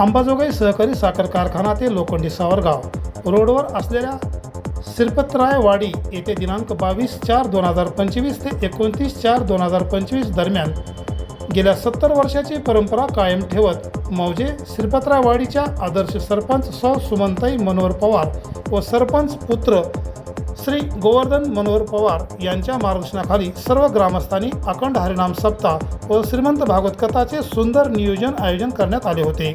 अंबाजोगाई सहकारी साखर कारखाना ते लोखंडी सावरगाव रोडवर असलेल्या सिरपतरायवाडी येथे दिनांक बावीस चार दोन हजार पंचवीस ते एकोणतीस चार दोन हजार पंचवीस दरम्यान गेल्या सत्तर वर्षाची परंपरा कायम ठेवत मौजे श्रीपतरावाडीच्या आदर्श सरपंच सौ. सुमंताई मनोहर पवार व सरपंच पुत्र श्री. गोवर्धन मनोहर पवार यांच्या मार्गदर्शनाखाली सर्व ग्रामस्थांनी अखंड हरिनाम सप्ताह व श्रीमंत भागवत कथाचे सुंदर नियोजन आयोजन करण्यात आले होते.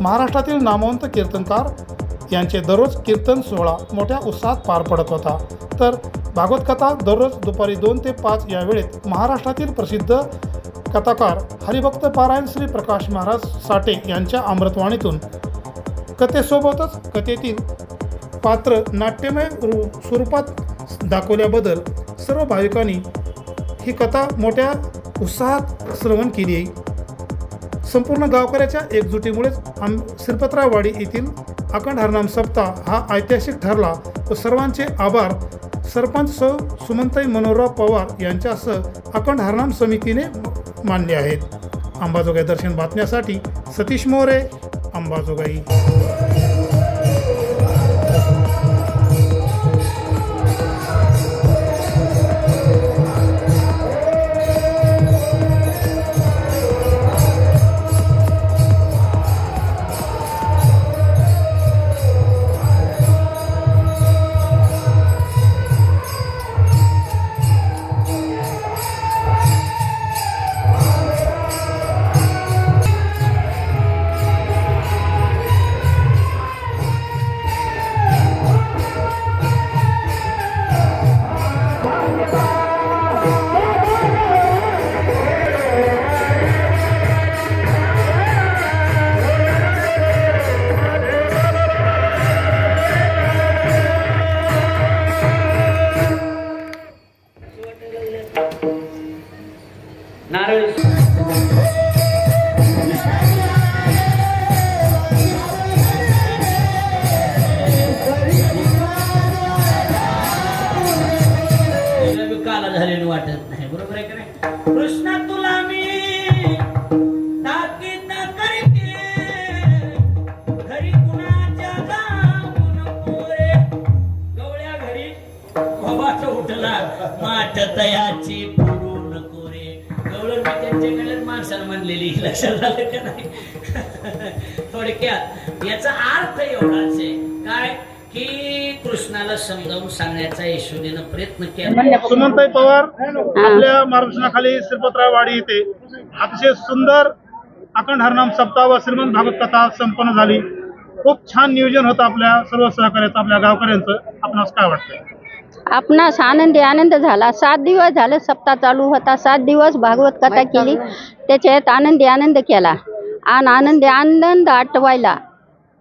महाराष्ट्रातील नामवंत कीर्तनकार यांचे दररोज कीर्तन सोहळा मोठ्या उत्साहात पार पडत होता. तर भागवत कथा दररोज दुपारी दोन ते पाच या वेळेत महाराष्ट्रातील प्रसिद्ध कथाकार हरिभक्त पारायण श्री प्रकाश महाराज साठे यांच्या अमृतवाणीतून कथेसोबतच कथेतील पात्र नाट्यमय रू स्वरूपात दाखवल्याबद्दल सर्व भाविकांनी ही कथा मोठ्या उत्साहात श्रवण केली. आहे संपूर्ण गावकऱ्याच्या एकजुटीमुळेच आम श्रीपत्रावाडी येथील अखंड हरनाम सप्ताह हा ऐतिहासिक ठरला. व सर्वांचे आभार. सरपंच सौ सुमंताई मनोहरराव पवार यांच्यासह अखंड हरनाम समितीने मानले आहेत. अंबाजोगाई दर्शन बातम्यासाठी सतीश मोरे अंबाजोगाई. वाटत नाही बरोबर आहे का नाही? कृष्णा तुला मी ताकीद माठ तयाची पुरू नको रे गवळण मी त्यांच्या गळ्यात माणसानं म्हणलेली लक्षात आलं का नाही? थोडक्यात याचा अर्थ एवढाच आहे. काय? की कृष्णाला समजावून सांगण्याचा यशोदेनं प्रयत्न केला. सुमनताई पवार आपल्या मार्गदर्शनाखाली श्रीपतरावाडी येथे अतिशय सुंदर अखंड हरनाम सप्ताह व श्रीमंत भागवत कथा संपन्न झाली. खूप छान नियोजन होतं आपल्या सर्व सहकार्याचं आपल्या गावकऱ्यांचं. आपणास काय वाटतं आपणास आनंदी आनंद झाला. सात दिवस झाले सप्ताह चालू होता. सात दिवस भागवत कथा केली. त्याच्यात आनंदी आनंद केला. आणि आनंदी आनंद आटवायला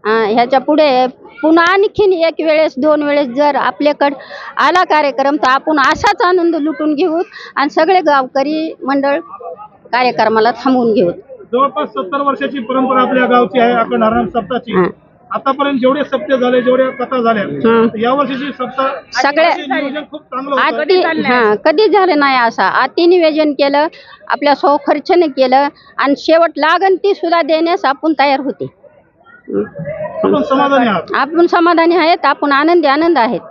अं, ह्याच्या पुढे पुन्हा आणखीन एक वेळेस दोन वेळेस जर आपल्याकडं आला कार्यक्रम तर आपण असाच आनंद लुटून घेऊ आणि सगळे गावकरी मंडळ कार्यक्रमाला थांबवून घेऊ. जवळपास सत्तर वर्षाची परंपरा आपल्या गावची आहे अखंड हरनाम सप्ताहाची हं. आतापर्यंत जेवढे सप्ते झाले जेवढ्या कथा झाल्या. या वर्षीची सप्ताह सगळ्या- खूप चांगलं होतं. कधी हा कधी झालं नाही असा. अति निवेदन केलं आपल्या सौ खर्चने केलं आणि शेवट लागन ती सुद्धा देण्यास आपण तयार होते. आपण समाधानी आहात. आपण समाधानी आहेत आपण आनंदी आनंद आहेत.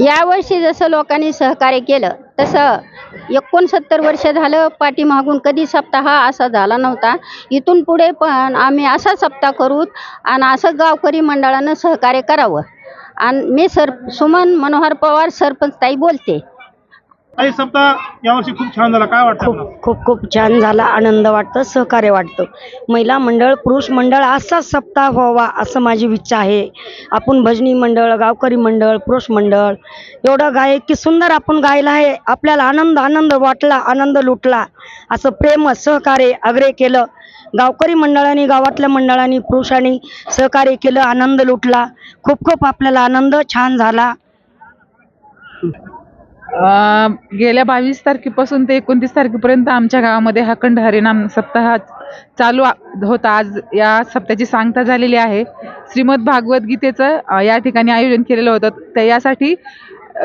यावर्षी जसं लोकांनी सहकार्य केलं तसं एकोणसत्तर वर्ष झालं पाठीमागून कधी सप्ताह असा झाला नव्हता. इथून पुढे पण आम्ही असा सप्ताह करू आणि असं गावकरी मंडळानं सहकार्य करावं. आणि मी सर सुमन मनोहर पवार सरपंच ताई बोलते. काही सप्ताह यावर्षी खूप छान झाला. काय वाटतं? खूप खूप खूप छान झाला. आनंद वाटतं सहकार्य वाटतं. महिला मंडळ पुरुष मंडळ असा सप्ताह व्हावा असं माझी इच्छा आहे. आपण भजनी मंडळ गावकरी मंडळ पुरुष मंडळ एवढं गाय की सुंदर आपण गायला आहे. आपल्याला आनंद आनंद वाटला आनंद लुटला. असं प्रेम सहकार्य आग्रह केलं. गावकरी मंडळाने गावातल्या मंडळांनी पुरुषांनी सहकार्य केलं आनंद लुटला. खूप खूप आपल्याला आनंद छान झाला. गेल्या बावीस तारखेपासून ते एकोणतीस तारखेपर्यंत आमच्या गावामध्ये हा खंड हरिनाम सप्ताह चालू होता. आज या सप्ताहाची सांगता झालेली आहे. श्रीमद भागवत गीतेचं या ठिकाणी आयोजन केलेलं होतं. तर यासाठी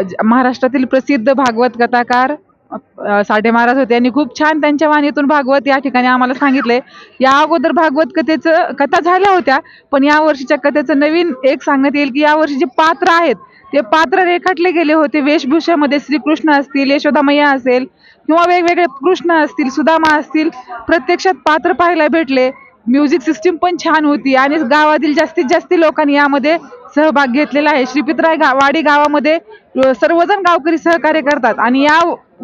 ज- महाराष्ट्रातील प्रसिद्ध भागवत कथाकार साडे साठे महाराज होते. आणि खूप छान त्यांच्या वाणीतून भागवत या ठिकाणी आम्हाला सांगितले या अगोदर भागवत कथेचं कथा झाल्या होत्या पण या वर्षीच्या कथेचं नवीन एक सांगण्यात येईल की या वर्षी जे पात्र आहेत ते पात्र रेखाटले गेले होते. वेशभूषामध्ये श्रीकृष्ण असतील यशोदा मैया असेल किंवा वेगवेगळे कृष्ण असतील सुदामा असतील प्रत्यक्षात पात्र पाहायला भेटले. म्युझिक सिस्टीम पण छान होती आणि गावातील जास्तीत जास्त लोकांनी यामध्ये सहभाग घेतलेला आहे. श्रीपितराय गा वाडी गावामध्ये सर्वजण गावकरी सहकार्य करतात आणि या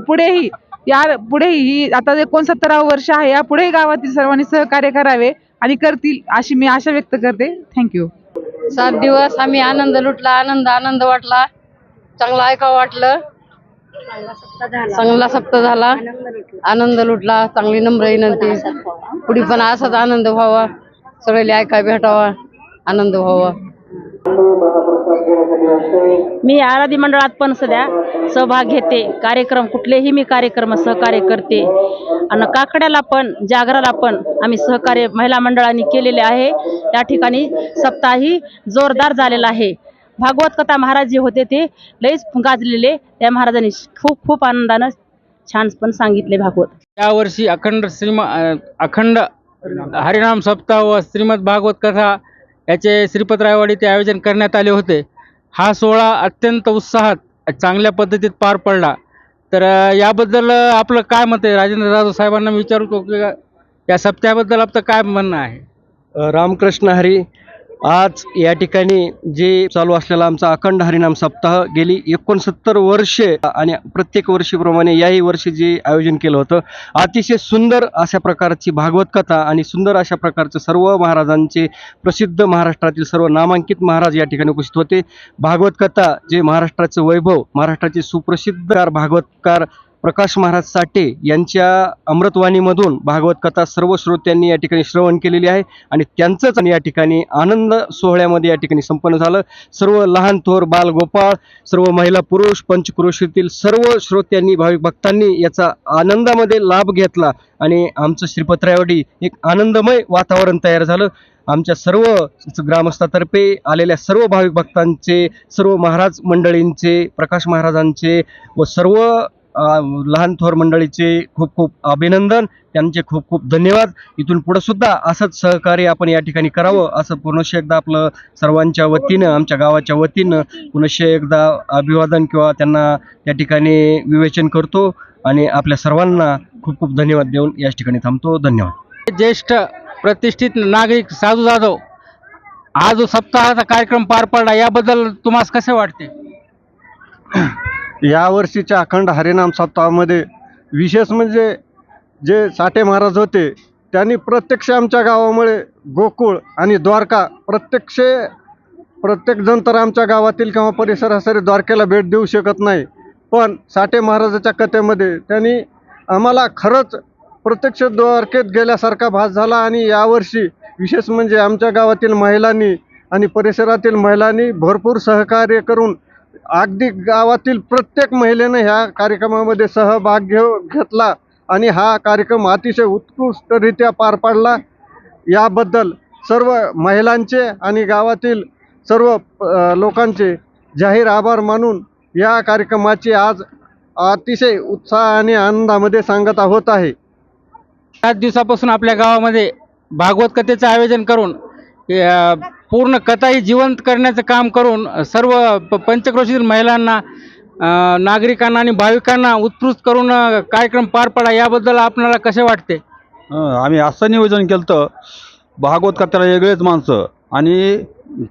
पुढेही या पुढेही ही आता एकोणसत्तरावं वर्ष आहे या पुढेही गावातील सर्वांनी सहकार्य करावे आणि करतील अशी मी आशा व्यक्त करते. थँक्यू सात दिवस आम्ही आनंद लुटला आनंद आनंद वाटला. चांगला ऐका वाटलं? चांगला सप्ताह झाला. आनंद लुटला चांगली नम्र विनंती. पुढे पण असाच आनंद व्हावा. सगळ्याला ऐका भेटावा. आनंद व्हावा. मी आराधी मंडळात पण सध्या सहभाग घेते. कार्यक्रम कुठलेही मी कार्यक्रम सहकार्य करते. आणि काकड्याला पण जागराला पण आम्ही सहकार्य महिला मंडळाने केलेले आहे. त्या ठिकाणी सप्ताही जोरदार झालेला आहे. भागवत कथा महाराज जे होते ते लईच गाजलेले. त्या महाराजांनी खूप खूप आनंदानं छान पण सांगितले भागवत. यावर्षी अखंड श्रीम अखंड हरिनाम सप्ताह व श्रीमद भागवत कथा याचे श्रीपतरायवाडी रायवाडीचे आयोजन करण्यात आले होते. हा सोहळा अत्यंत उत्साहात चांगल्या पद्धतीत पार पडला. तर याबद्दल आपलं काय मत आहे? राजेंद्र जाधव साहेबांना विचारतो की या सप्त्याबद्दल आपलं काय म्हणणं आहे? रामकृष्ण हरी आज या ठिकाणी जे चालू असलेला आमचा अखंड हरिनाम सप्ताह गेली एकोणसत्तर वर्षे आणि प्रत्येक वर्षीप्रमाणे याही वर्षी जे आयोजन केलं होतं अतिशय सुंदर अशा प्रकारची भागवत कथा आणि सुंदर अशा प्रकारचे सर्व महाराजांचे प्रसिद्ध महाराष्ट्रातील सर्व नामांकित महाराज या ठिकाणी उपस्थित होते. भागवत कथा जे महाराष्ट्राचं वैभव महाराष्ट्राचे सुप्रसिद्ध भागवतकार प्रकाश महाराज साठे यांच्या अमृतवाणीमधून भागवत कथा सर्व श्रोत्यांनी या ठिकाणी श्रवण केलेली आहे आणि त्यांचंच या ठिकाणी आनंद सोहळ्यामध्ये या ठिकाणी संपन्न झालं. सर्व लहान थोर बाल गोपाळ सर्व महिला पुरुष पंचक्रोशीतील सर्व श्रोत्यांनी भाविक भक्तांनी याचा आनंदामध्ये लाभ घेतला आणि आमचं श्रीपत्रावडी एक आनंदमय वातावरण तयार झालं. आमच्या सर्व ग्रामस्थातर्फे आलेल्या सर्व भाविक भक्तांचे सर्व महाराज मंडळींचे प्रकाश महाराजांचे व सर्व लहान थोर मंडळीचे खूप खूप अभिनंदन. त्यांचे खूप खूप धन्यवाद. इथून पुढे सुद्धा असंच सहकार्य आपण या ठिकाणी करावं असं पुनश्च एकदा आपलं सर्वांच्या वतीनं आमच्या गावाच्या वतीनं पुनश्च एकदा अभिवादन किंवा त्यांना त्या ठिकाणी विवेचन करतो आणि आपल्या सर्वांना खूप खूप धन्यवाद देऊन याच ठिकाणी थांबतो. धन्यवाद. ज्येष्ठ प्रतिष्ठित नागरिक साधू जाधव हा जो सप्ताहाचा कार्यक्रम पार पडला. याबद्दल तुम्हाला कसे वाटते? यावर्षीच्या अखंड हरिनाम सप्ताहामध्ये विशेष म्हणजे जे साठे महाराज होते त्यांनी प्रत्यक्ष आमच्या गावामुळे गोकुळ आणि द्वारका प्रत्यक्ष प्रत्येकजण तर आमच्या गावातील किंवा परिसरासरी द्वारकेला भेट देऊ शकत नाही. पण साठे महाराजाच्या कथेमध्ये त्यांनी आम्हाला खरंच प्रत्यक्ष द्वारकेत गेल्यासारखा भास झाला आणि यावर्षी विशेष म्हणजे आमच्या गावातील महिलांनी आणि परिसरातील महिलांनी भरपूर सहकार्य करून अगदी गावातील प्रत्येक महिलेनं ह्या कार्यक्रमामध्ये सहभाग घेऊ घेतला आणि हा कार्यक्रम अतिशय उत्कृष्टरित्या पार पाडला. याबद्दल सर्व महिलांचे आणि गावातील सर्व लोकांचे जाहीर आभार मानून या कार्यक्रमाची आज अतिशय उत्साह आणि आनंदामध्ये सांगत आहोत आहे. सात दिवसापासून आपल्या गावामध्ये भागवत कथेचं आयोजन करून अ, पूर्ण कथाही जिवंत करण्याचं काम करून सर्व प पंचक्रोशीतील महिलांना नागरिकांना आणि भाविकांना उत्कृष्ट करून कार्यक्रम पार पडा याबद्दल आपल्याला कसे वाटते? आम्ही असं नियोजन केलं तर भागवत कथेला वेगळेच माणसं आणि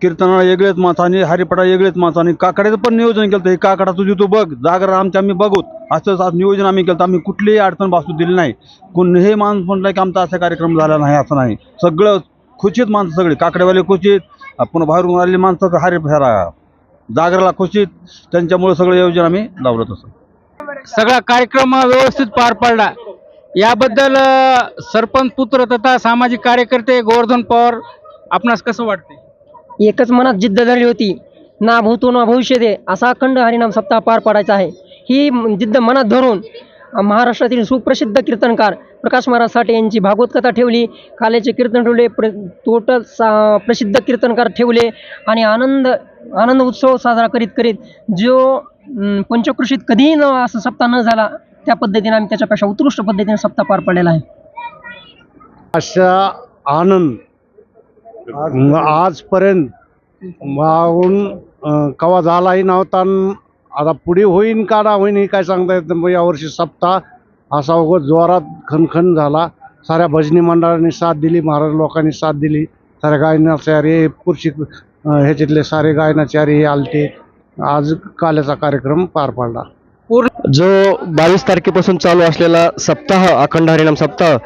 कीर्तनाला वेगळेच माणसं आणि हरिपाठा वेगळेच माणसं आणि काकड्याचं पण नियोजन केलं हे काकडा तुझी तू बघ जागर आमच्या आम्ही बघूत. असं नियोजन आम्ही केलं आम्ही कुठलीही अडचण भासू दिली नाही. कोण हे माणूस म्हटलं की आमचा असा कार्यक्रम झाला नाही असं नाही. सगळं खुशीत माणसं सगळी. काकडेवाले खुशीत पुन्हा बाहेरून आलेली माणसं हरी ह्याला जागराला खुशीत त्यांच्यामुळे सगळं नियोजन आम्ही लावलं तसं. सगळा कार्यक्रम व्यवस्थित पार पडला. याबद्दल सरपंच पुत्र तथा सामाजिक कार्यकर्ते गोवर्धन पवार आपणास कसं वाटते एकच मनात जिद्द झाली होती. ना भूतो ना भविष्य दे असा अखंड हरिनाम सप्ताह पार पाडायचा आहे. ही जिद्द मनात धरून महाराष्ट्रातील सुप्रसिद्ध कीर्तनकार प्रकाश महाराज साठे यांची भागवत कथा ठेवली. काल्याचे कीर्तन ठेवले. प्र टोटल सा प्रसिद्ध कीर्तनकार ठेवले. आणि आनंद आनंद उत्सव साजरा करीत करीत जो पंचकृषीत कधीही न असं सप्ताह न झाला त्या पद्धतीने आम्ही त्याच्यापेक्षा उत्कृष्ट पद्धतीने सप्ताह पार पडलेला आहे. अशा आनंद आजपर्यंत मागून कवा झालाही नव्हता आता पुढे होईन का ना होईन हे काय सांगता येत नाही. यावर्षी सप्ताह असा उगत जोरात खनखन झाला. साऱ्या भजनी मंडळांनी साथ दिली महाराज लोकांनी साथ दिली. साऱ्या गायनाचार्य पुरुषी ह्याच्यातले सारे गायनाचार्य हे आलते. आज काल्याचा कार्यक्रम पार पडला. जो बावीस तारखेपासून चालू असलेला सप्ताह अखंड हरिणाम सप्ताह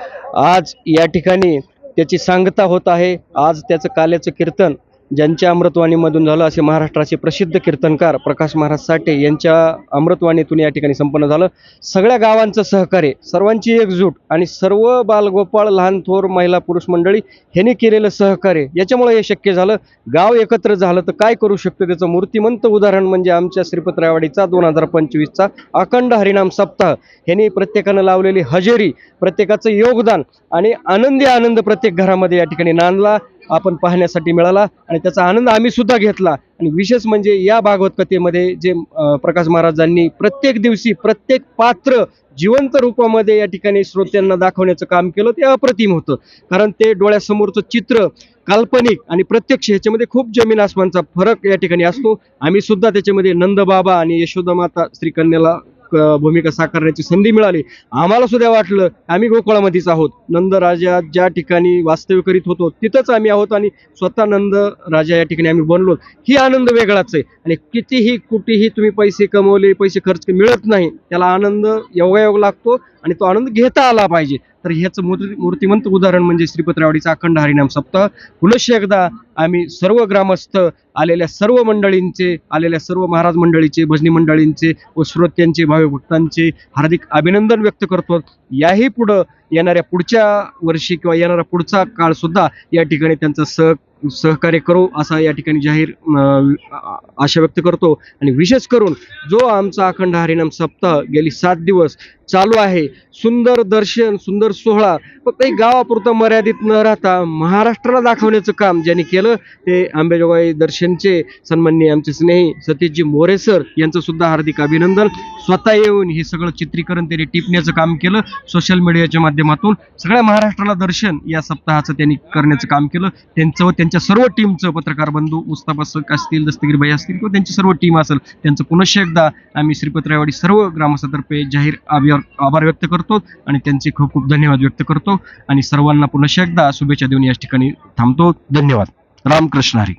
आज या ठिकाणी त्याची सांगता होत आहे. आज त्याचं काल्याचं कीर्तन ज्यांच्या अमृतवाणीमधून झालं असे महाराष्ट्राचे प्रसिद्ध कीर्तनकार प्रकाश महाराज साठे यांच्या अमृतवाणीतून या ठिकाणी संपन्न झालं. सगळ्या गावांचं सहकार्य सर्वांची एकजूट आणि सर्व बालगोपाळ लहान थोर महिला पुरुष मंडळी ह्यांनी केलेलं सहकार्य. याच्यामुळे हे शक्य झालं. गाव एकत्र झालं तर काय करू शकतं त्याचं मूर्तिमंत उदाहरण म्हणजे आमच्या श्रीपतरायवाडीचा दोन हजार पंचवीसचा अखंड हरिनाम सप्ताह. ह्यांनी प्रत्येकानं लावलेली हजेरी प्रत्येकाचं योगदान आणि आनंदी आनंद प्रत्येक घरामध्ये या ठिकाणी नांदला. आपण पाहण्यासाठी मिळाला आणि त्याचा आनंद आम्ही सुद्धा घेतला. आणि विशेष म्हणजे या भागवत कथेमध्ये जे प्रकाश महाराजांनी प्रत्येक दिवशी प्रत्येक पात्र जिवंत रूपामध्ये या ठिकाणी श्रोत्यांना दाखवण्याचं काम केलं ते अप्रतिम होतं. कारण ते डोळ्यासमोरचं चित्र काल्पनिक आणि प्रत्यक्ष ह्याच्यामध्ये खूप जमीन आसमानचा फरक या ठिकाणी असतो. आम्ही सुद्धा त्याच्यामध्ये नंदबाबा आणि यशोदा माता श्रीकन्याला भूमिका साकारण्याची संधी मिळाली. आम्हाला सुद्धा वाटलं आम्ही गोकुळामध्येच आहोत. नंद राजा ज्या ठिकाणी वास्तव्य करीत होतो तिथंच आम्ही आहोत आणि स्वतः नंद राजा या ठिकाणी आम्ही बनलो. ही आनंद वेगळाच आहे. आणि कितीही कुठेही तुम्ही पैसे कमवले पैसे खर्च मिळत नाही त्याला आनंद योगायोग लागतो आणि तो आनंद घेता आला पाहिजे. तर ह्याचं मूर्ती मूर्तिमंत उदाहरण म्हणजे श्रीपतरावाडीचा अखंड हरिनाम सप्ताह पुलश एकदा आम्ही सर्व ग्रामस्थ आलेल्या सर्व मंडळींचे आलेल्या सर्व महाराज मंडळीचे भजनी मंडळींचे व श्रोत्यांचे भावी भक्तांचे हार्दिक अभिनंदन व्यक्त करतो. याही पुढं येणाऱ्या पुढच्या वर्षी किंवा येणारा पुढचा काळ सुद्धा या ठिकाणी त्यांचं सह सहकार्य करू असा या ठिकाणी जाहीर आशा व्यक्त करतो. आणि विशेष करून जो आमचा अखंड हरिनाम सप्ताह गेली सात दिवस चालू आहे सुंदर दर्शन सुंदर सोहळा फक्त एक गावापुरतं मर्यादित न राहता महाराष्ट्राला दाखवण्याचं काम ज्यांनी केलं ते आंबेजोगाई दर्शनचे सन्माननीय आमचे स्नेही सतीशजी मोरे सर यांचं सुद्धा हार्दिक अभिनंदन. स्वतः येऊन हे सगळं चित्रीकरण त्यांनी टिपण्याचं काम केलं सोशल मीडियाच्या माध्यमातून सगळ्या महाराष्ट्राला दर्शन या सप्ताहाचं त्यांनी करण्याचं काम केलं त्यांचं व त्यांच्या सर्व टीमचं पत्रकार बंधू मुस्ताफासक असतील दस्तगीर भाई असतील किंवा त्यांची सर्व टीम असेल त्यांचं पुनश्च एकदा आम्ही श्रीपत्रावाडी सर्व ग्रामस्थातर्फे जाहीर आभार आभार व्यक्त करतो आणि त्यांचे खूप खूप धन्यवाद व्यक्त करतो. आणि सर्वांना पुनश्च एकदा शुभेच्छा देऊन या ठिकाणी थांबतो. धन्यवाद. रामकृष्ण हरी.